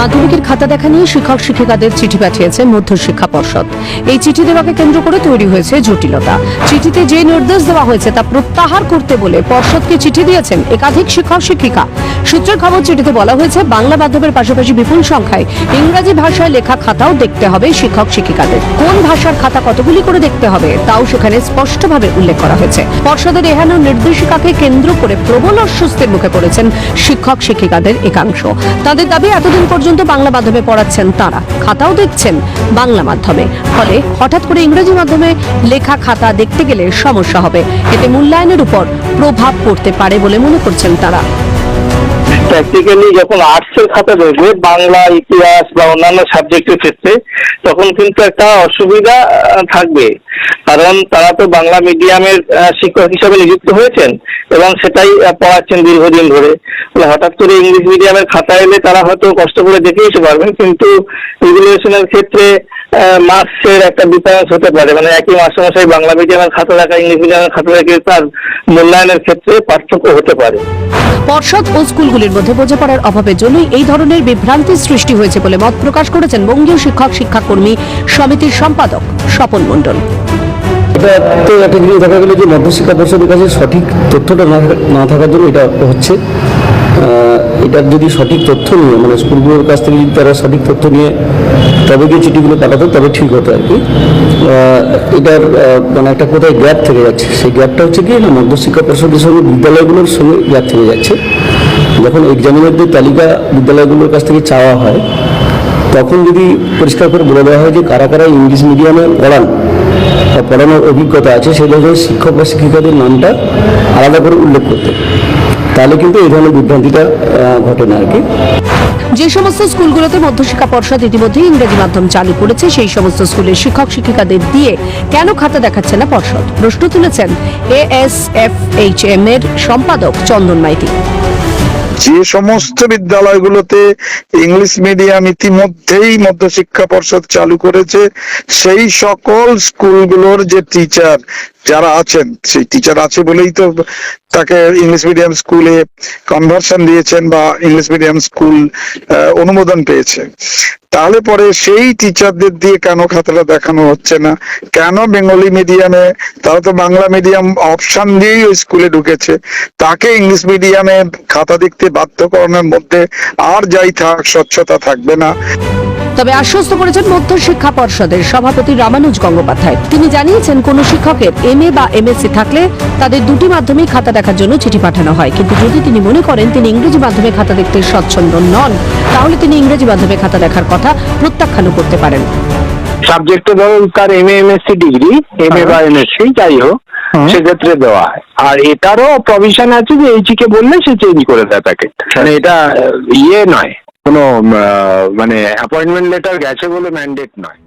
মাধ্যমিকের খাতা দেখা নিয়ে শিক্ষক শিক্ষিকাদের চিঠি পাঠিয়েছে মধ্য শিক্ষা পর্ষদ। এই চিঠি দেওয়াকে কেন্দ্র করে তৈরি হয়েছে জটিলতা। চিঠিতে যে নির্দেশ দেওয়া হয়েছে তা প্রত্যাহার করতে বলে পর্ষদকে চিঠি দিয়েছেন একাধিক শিক্ষক শিক্ষিকা। সূত্রের খবর, চিঠিতে বলা হয়েছে, বাংলা মাধ্যমের পাশাপাশি বিপুল সংখ্যায় ইংরাজি ভাষায় লেখা খাতাও দেখতে হবে শিক্ষক শিক্ষিকাদের। কোন ভাষার খাতা কতগুলি করে দেখতে হবে, তাও সেখানে স্পষ্টভাবে উল্লেখ করা হয়েছে। পর্ষদের এহেন নির্দেশিকাকে কেন্দ্র করে প্রবল অস্বস্তির মুখে পড়েছেন শিক্ষক শিক্ষিকাদের একাংশ। তাদের দাবি, এতদিন পর্যন্ত বাংলা মাধ্যমে পড়াচ্ছেন তারা। খাতাও দেখছেন বাংলা মাধ্যমে। ফলে হঠাৎ করে ইংরেজি মাধ্যমে লেখা খাতা দেখতে গেলে সমস্যা হবে। এতে মূল্যায়নের উপর প্রভাব পড়তে পারে বলে মনে করছেন তারা। প্র্যাকটিক্যালি যখন আর্টসের খাতা দেখবে, বাংলা, ইতিহাস বা অন্যান্য সাবজেক্টের ক্ষেত্রে, তখন কিন্তু একটা অসুবিধা থাকবে। কারণ তারা তো বাংলা মিডিয়ামের শিক্ষক হিসাবে নিযুক্ত হয়েছেন এবং সেটাই পড়াচ্ছেন দীর্ঘদিন ধরে। হঠাৎ করে ইংলিশ মিডিয়ামের খাতা এলে তারা হয়তো কষ্ট করে দেখে যেতে পারবেন, কিন্তু রেগুলেশনের ক্ষেত্রে মার্কসের একটা ডিফারেন্স হতে পারে। মানে একই মাস্টারমশাই বাংলা মিডিয়ামের খাতা দেখা ইংলিশ মিডিয়ামের খাতা দেখে তার মূল্যায়নের ক্ষেত্রে পার্থক্য হতে পারে। পর্ষদ ও স্কুলগুলির মধ্যে বোঝাপড়ার অভাবের জন্যই এই ধরনের বিভ্রান্তির সৃষ্টি হয়েছে বলে মত প্রকাশ করেছেন বঙ্গীয় শিক্ষক শিক্ষাকর্মী সমিতির সম্পাদক স্বপন মণ্ডল। এটা তো একটা জিনিস, দেখা গেলো যে মধ্যশিক্ষা পর্ষদের কাছে সঠিক তথ্যটা না থাকার জন্য এটা হচ্ছে। এটার যদি সঠিক তথ্য নিয়ে মানে স্কুলগুলোর কাছ থেকে যদি তারা সঠিক তথ্য নিয়ে তবে গিয়ে চিঠিগুলো পাঠাতো, তবে ঠিক হতো আর কি। এটার মানে একটা কোথায় গ্যাপ থেকে যাচ্ছে? সেই গ্যাপটা হচ্ছে কি না মধ্যশিক্ষা পর্ষদের সঙ্গে বিদ্যালয়গুলোর সঙ্গে গ্যাপ থেকে যাচ্ছে। যখন এক্সামিনারদের তালিকা বিদ্যালয়গুলোর কাছ থেকে চাওয়া হয়, তখন যদি পরিষ্কার করে বলে দেওয়া হয় যে কারা কারা ইংলিশ মিডিয়ামে পড়ান পড়ানোর অভিজ্ঞতা আছে সেই ধরনের শিক্ষক বা শিক্ষিকাদের নামটা আলাদা করে উল্লেখ করতে। তাহলে কিন্তু এই ধরনের বিভ্রান্তিটা ঘটে না আর কি। যে সমস্ত স্কুলগুলোতে মধ্যশিক্ষা পর্ষদ ইতিমধ্যে ইংরেজি মাধ্যম চালু করেছে, সেই সমস্ত স্কুলের শিক্ষক শিক্ষিকাদের দিয়ে কেন খাতা দেখাচ্ছে না পর্ষদ? প্রশ্ন তুলেছেন A S F H M এর সম্পাদক চন্দন মাইতি। যে সমস্ত বিদ্যালয়গুলোতে ইংলিশ মিডিয়াম ইতিমধ্যেই মধ্যশিক্ষা পর্ষদ চালু করেছে, সেই সকল স্কুলগুলোর যে টিচার যারা আছেন, সেই টিচার আছে বলেই তো তাকে ইংলিশ মিডিয়াম স্কুলে কনভার্সন দিয়েছেন বা ইংলিশ মিডিয়াম স্কুল অনুমোদন পেয়েছে। তাহলে পরে সেই টিচারদের দিয়ে কেন খাতাটা দেখানো হচ্ছে না? কেন বেঙ্গলি মিডিয়ামে তারা তো বাংলা মিডিয়াম অপশন দিয়েই স্কুলে ঢুকেছে। তাকে ইংলিশ মিডিয়ামে খাতা দেখতে বাধ্য করানোর মধ্যে আর যাই থাক, স্বচ্ছতা থাকবে না। তবে আশ্বস্ত করেছেন মধ্য শিক্ষা পর্ষদের সভাপতি রামানুজ গঙ্গোপাধ্যায়। তিনি জানিয়েছেন কোন শিক্ষকের এম বা এমএসসি থাকলে তাদের দুটি মাধ্যমেই খাতা দেখার জন্য চিঠি পাঠানো হয়। কিন্তু যদি তিনি মনে করেন তিনি ইংরেজি মাধ্যমে খাতা দেখতে স্বচ্ছন্দ নন তাহলে তিনি ইংরেজি মাধ্যমে খাতা দেখার কথা প্রত্যাখ্যানও করতে পারেন। সাবজেক্টে ধরুন তার M MSc degree M A বা এমএসসি যাই হোক সেক্ষেত্রে দেওয়া হয়। আর এটারও প্রভিশন আছে যে এইচিকে বললে সে চেঞ্জ করে দেয় প্যাকেট মানে এটা ইয়ে নয়। কোনো মানে অ্যাপয়েন্টমেন্ট লেটার গেছে বলে ম্যান্ডেট নয়।